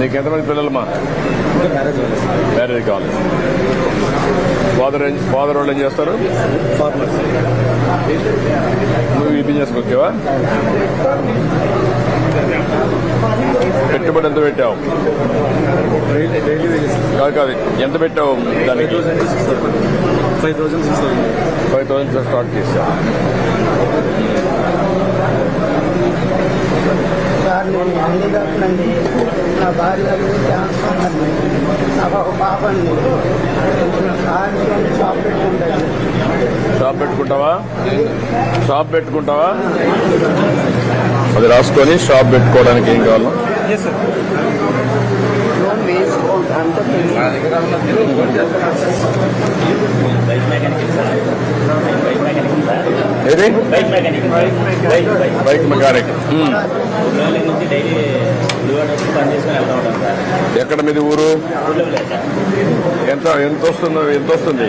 నీకు ఎంతమంది పిల్లలమ్మా? మ్యారేజ్ అవ్వలేదు కావాలి ఫాదర్ ఫాదర్ వాళ్ళు ఏం చేస్తారు? నువ్వు ఈ బిజినెస్ వచ్చావా? పెట్టుబడి ఎంత పెట్టావు? డైలీ డైలీ కాదు కాదు ఎంత పెట్టావు దానికి? Six five thousand six five thousand start చేసావు సార్ నేను భార్యలు నా నాకు ఒక పాప అండి షాప్ పెట్టుకుంటాను షాప్ పెట్టుకుంటావా? షాప్ పెట్టుకుంటావా? అది రాసుకొని షాప్ పెట్టుకోవడానికి ఏం కావాలా? లోన్ వేసుకుంటా అంత వెళ్తూ ఉంటాం సార్. ఎక్కడ మీది ఊరు? ఎంత ఎంత వస్తుందో ఎంత వస్తుంది?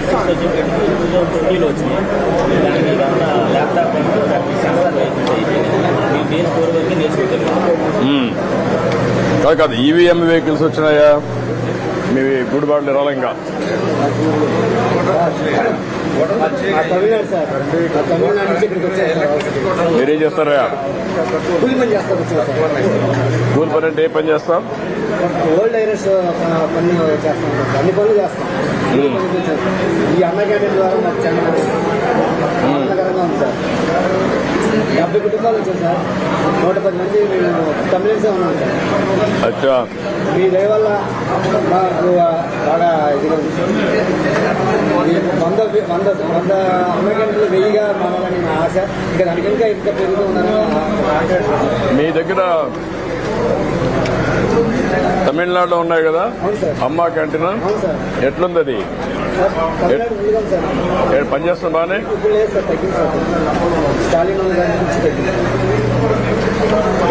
సిక్స్ వచ్చి టూ థౌసండ్ ట్వంటీలో వచ్చినాయి దానికి ఇదంతా ల్యాప్టాప్ సెన్సార్ బీఎస్ ఫోర్ వరకు నేర్చుకోగలిగాం. కాదు కాదు ఈవీఎం వెహికల్స్ వచ్చినాయా? మీ గుడిబాట్లు రాలే ఇంకా. మా తమిళనాడు సార్. మా తమిళనాడు నుంచి ఇక్కడికి వచ్చాను సార్ మీరేం చేస్తారా కూలి పని సార్ కూలి పని అంటే ఏ పని చేస్తాం? ఓల్డ్ ఐరస్ పని చేస్తాం. అన్ని పనులు చేస్తాం. ఈ అన్న క్యాంటీన్ ద్వారా మాకు చాలా ఆనందకరంగా ఉంది సార్. డెబ్బై కుటుంబాలు వచ్చాయి సార్. నూట పది మంది మేము తమిళన్సే ఉన్నాం సార్. అచ్చా. మీ దయ వల్ల మాకు బాగా. ఈ వంద వంద అమెరికన్లు వెయ్యిగా మారాలని నా ఆశ. ఇంకా దానికి ఇంకా ఇంకా పెరుగుతూ ఉందని మీ దగ్గర తమిళనాడులో ఉన్నాయి కదా? అమ్మా క్యాంటీన్? ఎట్లుంది అది? సార్ తమిళనాడు ముందుగా ఉంది సార్. ఏ- పని చేస్తుంది బాగానే? ఇప్పుడు లేదు సార్ తగ్గింది సార్. స్టాలిన్ ఉన్న దాని నుంచి తగ్గింది.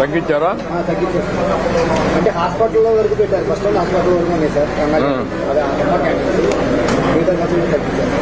తగ్గించారా? అంటే హాస్పిటల్లో వరకు పెట్టారు. ఫస్ట్ హాస్పిటల్ వరకు సార్. మిగతా తగ్గించారు.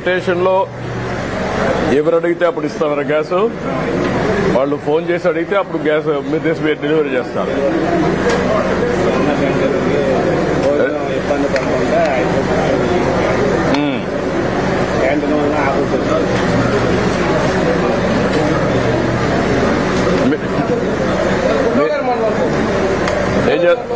రొటేషన్లో ఎవరు అడిగితే అప్పుడు ఇస్తారా గ్యాస్. వాళ్ళు ఫోన్ చేసి అడిగితే అప్పుడు గ్యాస్ మీరు తీసి మీరు డెలివరీ చేస్తారు. ఇబ్బంది పడకుండా మ్మ్. ఏం చేస్తారు